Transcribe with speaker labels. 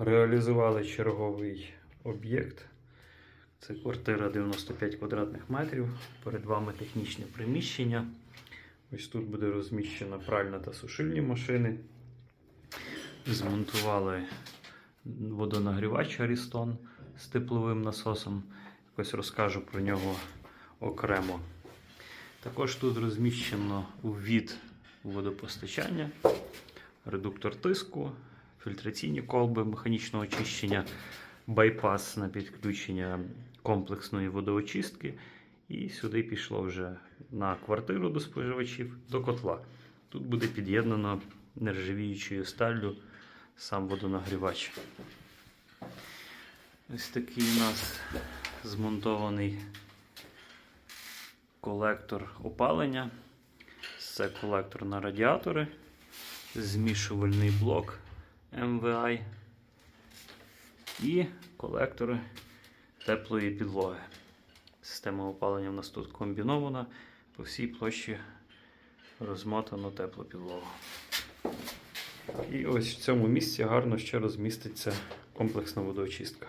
Speaker 1: Реалізували черговий об'єкт. Це квартира 95 квадратних метрів. Перед вами технічне приміщення. Ось тут буде розміщена пральна та сушильні машини. Змонтували водонагрівач Ariston з тепловим насосом. Якось розкажу про нього окремо. Також тут розміщено ввід водопостачання, редуктор тиску, фільтраційні колби механічного очищення, байпас на підключення комплексної водоочистки. І сюди пішло вже на квартиру до споживачів до котла. Тут буде під'єднано нержавіючою сталлю сам водонагрівач. Ось такий у нас змонтований колектор опалення. Це колектор на радіатори, змішувальний блок MVI і колектори теплої підлоги. Система опалення в нас тут комбінована. По всій площі розмотано теплу підлогу. І ось в цьому місці гарно ще розміститься комплексна водоочистка.